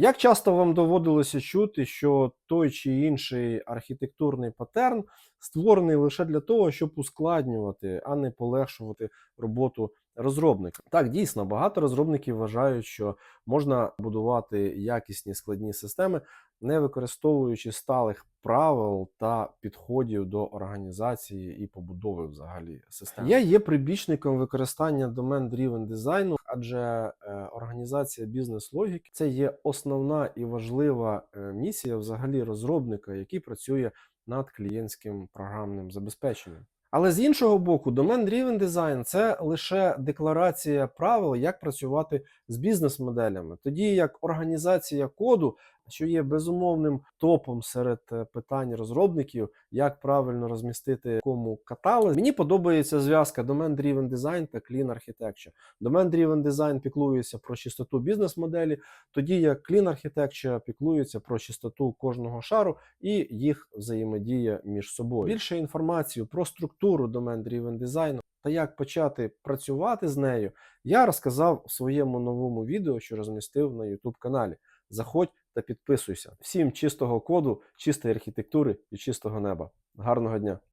Як часто вам доводилося чути, що той чи інший архітектурний патерн створений лише для того, щоб ускладнювати, а не полегшувати роботу розробника? Так, дійсно, багато розробників вважають, що можна будувати якісні складні системи, не використовуючи сталих правил та підходів до організації і побудови взагалі систем. Я є прибічником використання домен-driven дизайну, адже е, організація бізнес-логіки це є основна і важлива е, місія взагалі розробника, який працює над клієнтським програмним забезпеченням. Але з іншого боку, домен-driven дизайн це лише декларація правил, як працювати з бізнес-моделями, тоді як організація коду, що є безумовним топом серед е, питань розробників, як правильно розмістити кому каталог. Мені подобається зв'язка домен-driven design та clean architecture. Domain-driven design піклується про чистоту бізнес-моделі, тоді як Clean Architecture піклується про чистоту кожного шару і їх взаємодія між собою. Більше інформації про структуру Domain-driven дизайну та як почати працювати з нею, я розказав в своєму новому відео, що розмістив на YouTube каналі. Заходь та підписуйся. Всім чистого коду, чистої архітектури і чистого неба. Гарного дня!